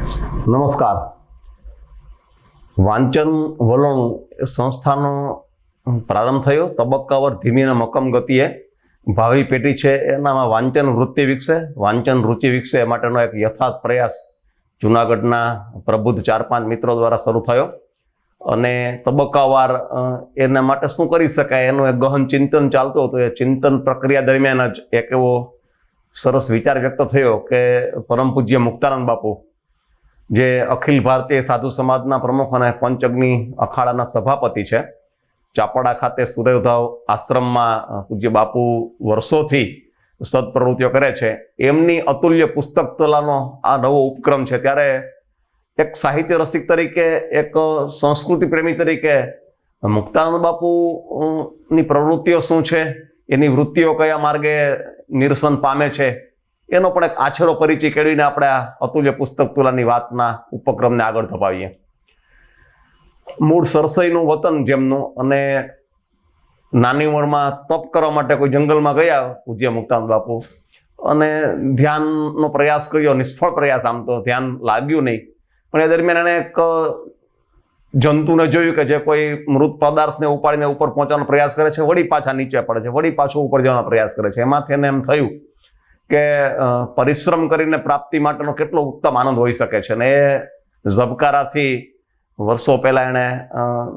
નમસ્કાર. વાંચન વલણ સંસ્થાનો પ્રારંભ થયો. તબક્કાવાર ધીમી અને મક્કમ ગતિએ ભાવિ પેઢી છે એનામાં વાંચન વૃત્તિ વિકસે. વાંચન રુચિ વિકસે માટેનો એક યથાર્થ પ્રયાસ જુનાગઢના પ્રબુદ્ધ ચાર પાંચ મિત્રો દ્વારા શરૂ થયો. અને તબક્કાવાર એના માટે શું કરી શકાય? એનું એક ગહન ચિંતન ચાલતું હતું. એ ચિંતન પ્રક્રિયા દરમિયાન જ એક એવો સરસ વિચાર વ્યક્ત થયો કે પરમ પૂજ્ય મુક્તાનંદ બાપુ જે અખિલ ભારતીય સાધુ સમાજના પ્રમુખ અને પંચગ્નિ અખાડાના સભાપતિ છે. ચાપડા ખાતે સુરેવધાવ આશ્રમમાં પૂજ્ય બાપુ વર્ષોથી સદપ્રવૃત્તિઓ કરે છે. એમની અતુલ્ય પુસ્તક તલાનો આ નવો ઉપક્રમ છે. ત્યારે એક સાહિત્ય રસિક તરીકે, એક સંસ્કૃતિ પ્રેમી તરીકે મુક્તાનંદ બાપુ ની પ્રવૃત્તિઓ શું છે? એની વૃત્તિઓ કયા માર્ગે નિરસન પામે છે? એનો પણ એક આછરો પરિચય કેળવીને આપણે આ અતુલ્ય પુસ્તક તુલાની વાતના ઉપક્રમને આગળ ધપાવીએ. મૂળ સરસઈનું વતન જેમનું અને નાની ઉંમરમાં તપ કરવા માટે કોઈ જંગલમાં ગયા પૂજ્ય મુક્તાન બાપુ અને ધ્યાનનો પ્રયાસ કર્યો, નિષ્ફળ પ્રયાસ આમ તો ધ્યાન લાગ્યું નહીં. પણ એ દરમિયાન એણે એક જંતુને જોયું કે જે કોઈ મૃત પદાર્થને ઉપાડીને ઉપર પહોંચવાનો પ્રયાસ કરે છે, વળી પાછા નીચે પડે છે, વળી પાછું ઉપર જવાનો પ્રયાસ કરે છે. એમાંથી એને એમ થયું કે પરિશ્રમ કરીને પ્રાપ્તિ માટેનો કેટલો ઉત્તમ આનંદ હોઈ શકે છે. અને એ ઝબકારાથી વર્ષો પહેલા એણે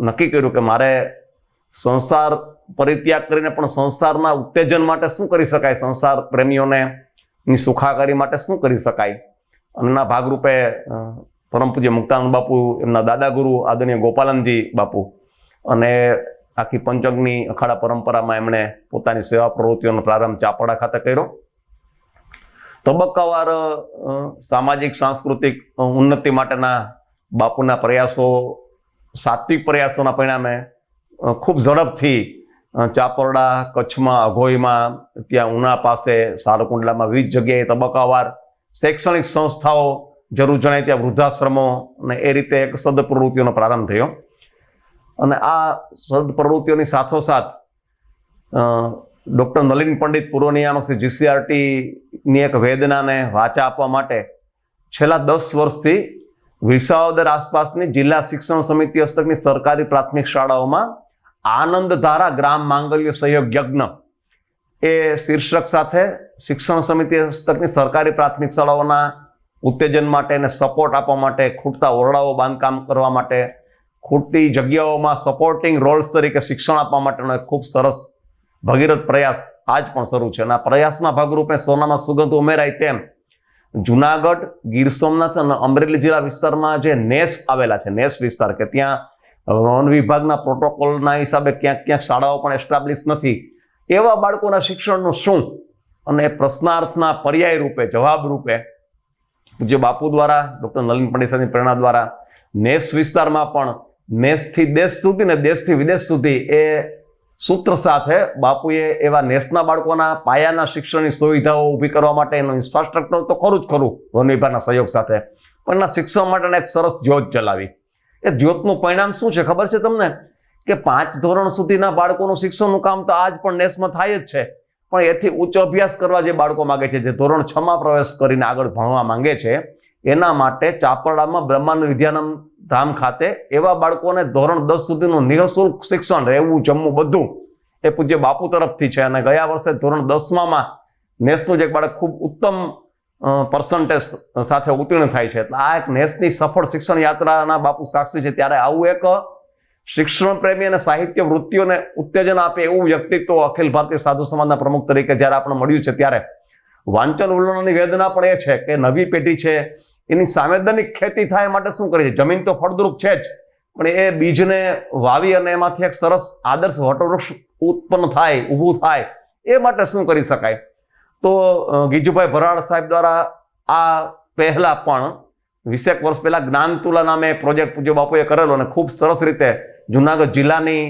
નક્કી કર્યું કે મારે સંસાર પરિત્યાગ કરીને પણ સંસારના ઉત્તેજન માટે શું કરી શકાય? સંસાર પ્રેમીઓને ની સુખાકારી માટે શું કરી શકાય? અને ભાગરૂપે પરમ પૂજ્ય મુક્તાનંદ બાપુ, એમના દાદા ગુરુ આદરણીય ગોપાલનજી બાપુ અને આખી પંચગની અખાડા પરંપરામાં એમણે પોતાની સેવા પ્રવૃત્તિઓનો પ્રારંભ ચાપડા ખાતે કર્યો. તબક્કાવાર સામાજિક, સાંસ્કૃતિક ઉન્નતિ માટેના બાપુના પ્રયાસો, સાત્વિક પ્રયાસોના પરિણામે ખૂબ ઝડપથી ચાપરડા, કચ્છમાં, અઘોઈમાં, ત્યાં ઉના પાસે સારકુંડલામાં વિવિધ જગ્યાએ તબક્કાવાર શૈક્ષણિક સંસ્થાઓ જરૂર જણાય ત્યાં વૃદ્ધાશ્રમો અને એ રીતે એક સદ પ્રવૃત્તિઓનો પ્રારંભ થયો. અને આ સદ પ્રવૃત્તિઓની સાથોસાથ ડૉક્ટર નલિન પંડિત પૂર્વ નિયામક શ્રી જીસીઆરટીની એક વેદનાને વાચા આપવા માટે છેલ્લા દસ વર્ષથી વિસાવદર આસપાસની જિલ્લા શિક્ષણ સમિતિ હસ્તકની સરકારી પ્રાથમિક શાળાઓમાં આનંદ ધારા ગ્રામ માંગલ્ય સહયોગ યજ્ઞ એ શીર્ષક સાથે શિક્ષણ સમિતિ હસ્તકની સરકારી પ્રાથમિક શાળાઓના ઉત્તેજન માટે અને સપોર્ટ આપવા માટે ખૂટતા ઓરડાઓ બાંધકામ કરવા માટે ખૂટતી જગ્યાઓમાં સપોર્ટિંગ રોલ્સ તરીકે શિક્ષણ આપવા માટેનો એક ખૂબ સરસ ભગીરથ પ્રયાસ આજ પણ શરૂ છે અને આ પ્રયાસના ભાગરૂપે સોનામાં સુગંધ ઉમેરાય તેમ જુનાગઢ, ગીર સોમનાથ અને અમરેલી જિલ્લા વિસ્તારમાં જે નેસ આવેલા છે, નેસ વિસ્તાર કે ત્યાં વન વિભાગના પ્રોટોકોલના હિસાબે ક્યાંક ક્યાંક શાળાઓ પણ એસ્ટાબ્લિશ નથી. એવા બાળકોના શિક્ષણનું શું? અને પ્રશ્નાર્થના પર્યાય રૂપે, જવાબ રૂપે પૂજ્ય બાપુ દ્વારા, ડૉક્ટર નલિન પંડિત પ્રેરણા દ્વારા નેસ વિસ્તારમાં પણ નેસથી દેશ સુધી ને દેશથી વિદેશ સુધી એ સૂત્ર સાથે બાપુએ એવા નેસના બાળકોના પાયાના શિક્ષણની સુવિધાઓ ઊભી કરવા માટે એનું ઇન્ફ્રાસ્ટ્રક્ચર તો ખરું જ ખરું, વન સહયોગ સાથે. પણ એના શિક્ષણ માટેના એક સરસ જ્યોત ચલાવી. એ જ્યોતનું પરિણામ શું છે ખબર છે તમને? કે પાંચ ધોરણ સુધીના બાળકોનું શિક્ષણનું કામ તો આજ પણ નેસમાં થાય જ છે. પણ એથી ઉચ્ચ અભ્યાસ કરવા જે બાળકો માગે છે, જે ધોરણ છમાં પ્રવેશ કરીને આગળ ભણવા માંગે છે એના માટે ચાપરડામાં બ્રહ્માંડ વિદ્યાનંદ ધામ ખાતે એવા બાળકોને ધોરણ દસ સુધીનું નિઃશુલ્ક શિક્ષણ, રહેવું, જમવું બધું એ પૂજ્ય બાપુ તરફથી છે. અને ગયા વર્ષે ધોરણ દસમામાં નેસનું જે એક બાળક ખૂબ ઉત્તમ પર્સન્ટેજ સાથે ઉત્તીર્ણ થાય છે. એટલે આ એક નેસની સફળ શિક્ષણ યાત્રાના બાપુ સાક્ષી છે. ત્યારે આવું એક શિક્ષણ પ્રેમી અને સાહિત્ય વૃત્તિઓને ઉત્તેજન આપે એવું વ્યક્તિત્વ અખિલ ભારતીય સાધુ સમાજના પ્રમુખ તરીકે જ્યારે આપણે મળ્યું છે, ત્યારે વાંચન ઉલ્લણની વેદના પણ એ છે કે નવી પેઢી છે એની સાંવેદનિક ખેતી થાય માટે શું કરે છે? જમીન તો ફળદ્રુપ છે જ, પણ એ બીજને વાવી અને એમાંથી એક સરસ આદર્શ વટવૃક્ષ ઉત્પન્ન થાય, ઊભું થાય, એ માટે શું કરી શકાય? તો ગીજુભાઈ ભરાડ સાહેબ દ્વારા આ પહેલા પણ વીસેક વર્ષ પહેલા જ્ઞાનતુલા નામે પ્રોજેક્ટ પૂજ્ય બાપુએ કરેલો અને ખૂબ સરસ રીતે જુનાગઢ જિલ્લાની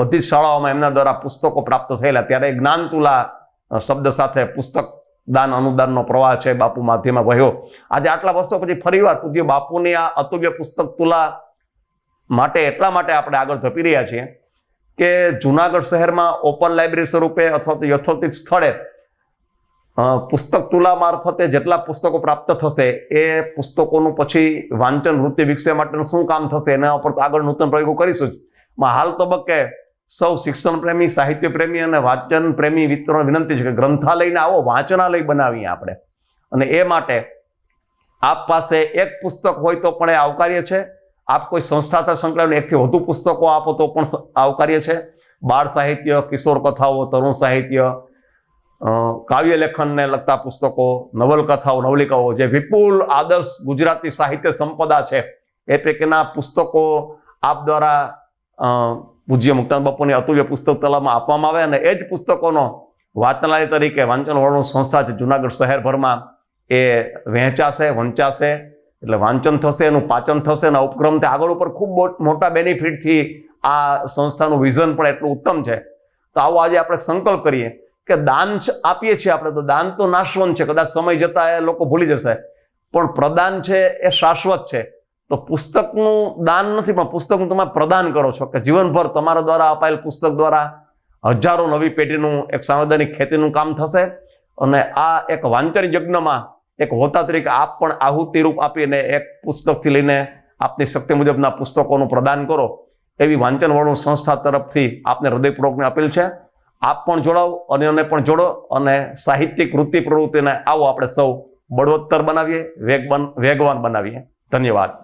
બધી જ શાળાઓમાં એમના દ્વારા પુસ્તકો પ્રાપ્ત થયેલા. ત્યારે જ્ઞાનતુલા શબ્દ સાથે પુસ્તક દાન અનુદાનનો પ્રવાહ છે બાપુ માધ્યમમાં વહ્યો. આજે આટલા વર્ષો પછી ફરીવાર પૂજ્ય બાપુની આ અતુલ્ય પુસ્તક તુલા માટે, એટલા માટે આપણે આગળ ધપી રહ્યા છીએ કે જુનાગઢ શહેરમાં ઓપન લાઇબ્રેરી સ્વરૂપે અથવા તો યથોચિત સ્થળે પુસ્તક તુલા મારફતે જેટલા પુસ્તકો પ્રાપ્ત થશે એ પુસ્તકોનું પછી વાંચન વૃત્તિ વિકસે માટેનું શું કામ થશે એના ઉપર તો આગળ નૂતન પ્રયોગો કરીશું હાલ તબક્કે સૌ શિક્ષણ પ્રેમી, સાહિત્ય પ્રેમી અને વાંચન પ્રેમી મિત્રોને વિનંતી છે કે ગ્રંથાલયને આવો વાંચનાલય બનાવીએ આપણે. અને એ માટે આપ પાસે એક પુસ્તક હોય તો પણ એ આવકાર્ય છે. આપ કોઈ સંસ્થા સાથે સંકળાયેલું એકથી વધુ પુસ્તકો આપો તો પણ આવકાર્ય છે. બાળ સાહિત્ય, કિશોર કથાઓ, તરુણ સાહિત્ય કાવ્ય લેખનને લગતા પુસ્તકો, નવલકથાઓ, નવલિકાઓ, જે વિપુલ આદર્શ ગુજરાતી સાહિત્ય સંપદા છે, એ પૈકીના પુસ્તકો આપ દ્વારા પૂજ્ય મુક્તાન બાપુની અતુલ્ય પુસ્તક તલામાં આપવામાં આવે અને એ જ પુસ્તકોનો વાંચનાલય તરીકે વાંચન વળનું સંસ્થા છે જુનાગઢ શહેરભરમાં. એ વહેંચાશે, વંચાશે, એટલે વાંચન થશે, એનું પાચન થશે ઉપક્રમ ઉપક્રમથી આગળ ઉપર ખૂબ મોટા બેનિફિટથી આ સંસ્થાનું વિઝન પણ એટલું ઉત્તમ છે. તો આવો આજે આપણે સંકલ્પ કરીએ કે દાન આપીએ છીએ આપણે તો દાન તો નાશવંત છે, કદાચ સમય જતા એ લોકો ભૂલી જશે. પણ પ્રદાન છે એ શાશ્વત છે. તો પુસ્તકનું દાન નથી, પણ પુસ્તકનું તમે પ્રદાન કરો છો કે જીવનભર તમારા દ્વારા અપાયેલ પુસ્તક દ્વારા હજારો નવી પેઢીનું, એક સાંવેદનિક ખેતીનું કામ થશે અને આ એક વાંચન યજ્ઞમાં એક હોતા તરીકે આપ પણ આહુતિ રૂપ આપીને એક પુસ્તકથી લઈને આપની શક્તિ મુજબના પુસ્તકોનું પ્રદાન કરો. એવી વાંચનવાળું સંસ્થા તરફથી આપને હૃદયપૂર્વકની અપીલ છે. આપ પણ જોડાઓ અન્યોને પણ જોડો અને સાહિત્યિક વૃત્તિ પ્રવૃત્તિને આવો આપણે સૌ બળવત્તર બનાવીએ વેગ વેગવાન બનાવીએ. ધન્યવાદ.